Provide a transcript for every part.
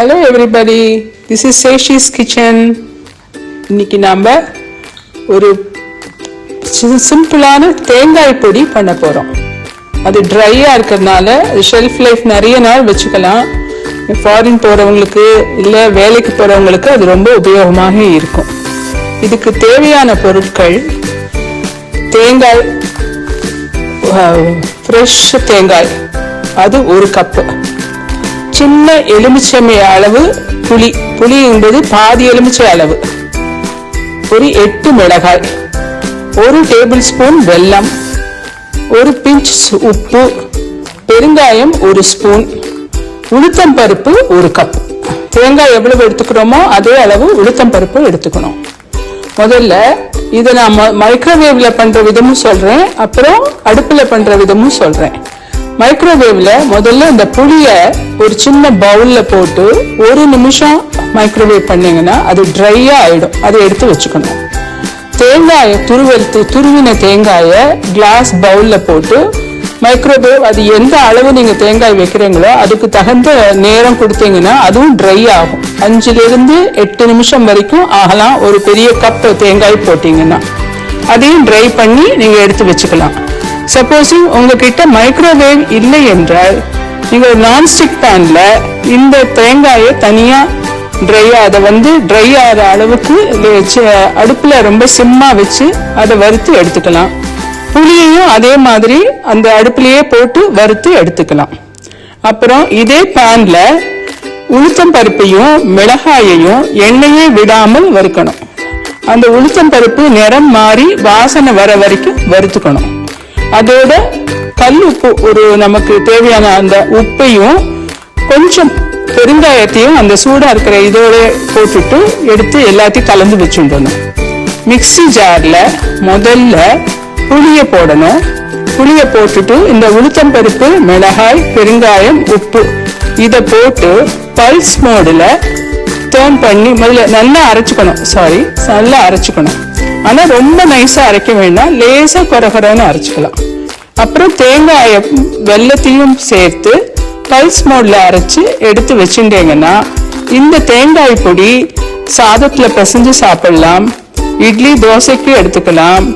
Hello everybody this is Seshi's kitchen இன்னைக்கு நாம் ஒரு சிம்பிளான தேங்காய் பொடி பண்ண போகிறோம் அது ட்ரையாக இருக்கிறதுனால அது ஷெல்ஃப் லைஃப் நிறைய நாள் வச்சுக்கலாம். ஃபாரின் போகிறவங்களுக்கு இல்லை வேலைக்கு போகிறவங்களுக்கு அது ரொம்ப உபயோகமாக இருக்கும். இதுக்கு தேவையான பொருட்கள் தேங்காய் ஃப்ரெஷ் தேங்காய். அது ஒரு கப்பு. சின்ன எலுமிச்சம்மை அளவு புளி. புளி என்பது பாதி எலுமிச்சை அளவு. ஒரு எட்டு மிளகாய். ஒரு டேபிள் ஸ்பூன் வெல்லம். ஒரு பிஞ்ச் உப்பு. பெருங்காயம் ஒரு ஸ்பூன். உளுத்தம் பருப்பு ஒரு கப். தேங்காய் எவ்வளவு எடுத்துக்கிறோமோ அதே அளவு உளுத்தம் பருப்பு எடுத்துக்கணும். முதல்ல இதை நான் மைக்ரோவேவ்ல பண்ற விதமும் சொல்றேன். அப்புறம் அடுப்புல பண்ற விதமும் சொல்றேன். மைக்ரோவேவ்ல முதல்ல இந்த புளிய ஒரு சின்ன பவுல்ல போட்டு ஒரு நிமிஷம் மைக்ரோவேவ் பண்ணீங்கன்னா அது ட்ரையா ஆயிடும். அதை எடுத்து வச்சுக்கணும். தேங்காயை துருவெடுத்து துருவின தேங்காயை கிளாஸ் பவுல்ல போட்டு மைக்ரோவேவ் அது எந்த அளவு நீங்க தேங்காய் வைக்கிறீங்களோ அதுக்கு தகுந்த நேரம் கொடுத்தீங்கன்னா அதுவும் ட்ரை ஆகும். அஞ்சுல இருந்து எட்டு நிமிஷம் வரைக்கும் ஆகலாம். ஒரு பெரிய கப் தேங்காய் போட்டீங்கன்னா. அதையும் ட்ரை பண்ணி நீங்க எடுத்து வச்சுக்கலாம். சப்போஸிங் உங்ககிட்ட மைக்ரோவேவ் இல்லை என்றால் நீங்கள் நான்ஸ்டிக் பேன்ல இந்த தேங்காயை தனியா ட்ரை அதை வந்து ட்ரை ஆகிற அளவுக்கு அடுப்பில் அடுப்புல ரொம்ப சிம்மா வச்சு அதை வறுத்து எடுத்துக்கலாம். புளியையும் அதே மாதிரி அந்த அடுப்புலயே போட்டு வறுத்து எடுத்துக்கலாம். அப்புறம் இதே பேன்ல உளுத்தம் பருப்பையும் மிளகாயையும் எண்ணெயே விடாமல் வறுக்கணும். அந்த உளுத்தம் பருப்பு நிறம் மாறி வாசனை வர வரைக்கும் வறுத்துக்கணும். அதோட கல் உப்பு ஒரு நமக்கு தேவையான அந்த உப்பையும் கொஞ்சம் பெருங்காயத்தையும் அந்த சூடா இருக்கிற இதோட போட்டுட்டு எடுத்து எல்லாத்தையும் கலந்து வச்சுடணும். மிக்ஸி ஜார்ல முதல்ல புளியை போடணும். புளியை போட்டுட்டு இந்த உளுத்தம் பருப்பு மிளகாய் பெருங்காயம் உப்பு இதை போட்டு பல்ஸ் மோடில் டேர்ன் பண்ணி முதல்ல நல்லா அரைச்சுக்கணும். சாரி நல்லா அரைச்சுக்கணும். ஆனால் ரொம்ப நைஸாக அரைக்க வேண்டாம். லேசாக குறகுறன்னு அரைச்சிக்கலாம். அப்புறம் தேங்காயை வெல்லத்தையும் சேர்த்து பல்ஸ் மோடில் அரைச்சி எடுத்து வச்சுட்டீங்கன்னா இந்த தேங்காய் பொடி சாதத்தில் பிசைஞ்சு சாப்பிடலாம். இட்லி தோசைக்கு எடுத்துக்கலாம்.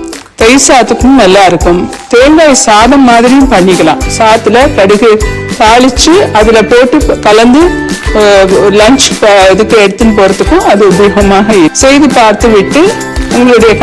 தயிர் சாதத்துக்கும் நல்லா இருக்கும் தேங்காய் சாதம் மாதிரியும் பண்ணிக்கலாம். சாத்துல கடுகு தாளிச்சு அதுல போட்டு கலந்து லஞ்ச் இதுக்கு எடுத்துன்னு போறதுக்கும் அது உபயோகமாக செய்து பார்த்து விட்டு உங்களுடைய